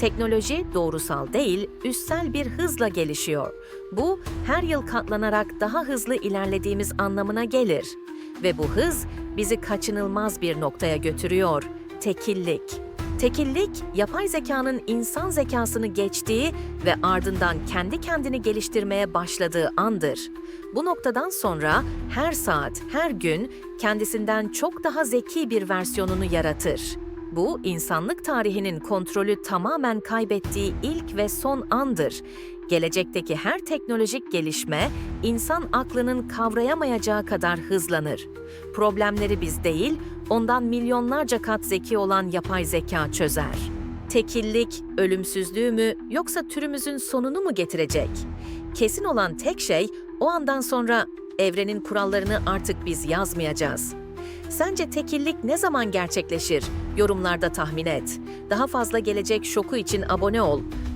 Teknoloji doğrusal değil, üstsel bir hızla gelişiyor. Bu, her yıl katlanarak daha hızlı ilerlediğimiz anlamına gelir. Ve bu hız bizi kaçınılmaz bir noktaya götürüyor. Tekillik. Tekillik, yapay zekanın insan zekasını geçtiği ve ardından kendi kendini geliştirmeye başladığı andır. Bu noktadan sonra her saat, her gün kendisinden çok daha zeki bir versiyonunu yaratır. Bu, insanlık tarihinin kontrolü tamamen kaybettiği ilk ve son andır. Gelecekteki her teknolojik gelişme, insan aklının kavrayamayacağı kadar hızlanır. Problemleri biz değil, ondan milyonlarca kat zeki olan yapay zeka çözer. Tekillik, ölümsüzlüğü mü yoksa türümüzün sonunu mu getirecek? Kesin olan tek şey, o andan sonra evrenin kurallarını artık biz yazmayacağız. Sence tekillik ne zaman gerçekleşir? Yorumlarda tahmin et. Daha fazla gelecek şoku için abone ol.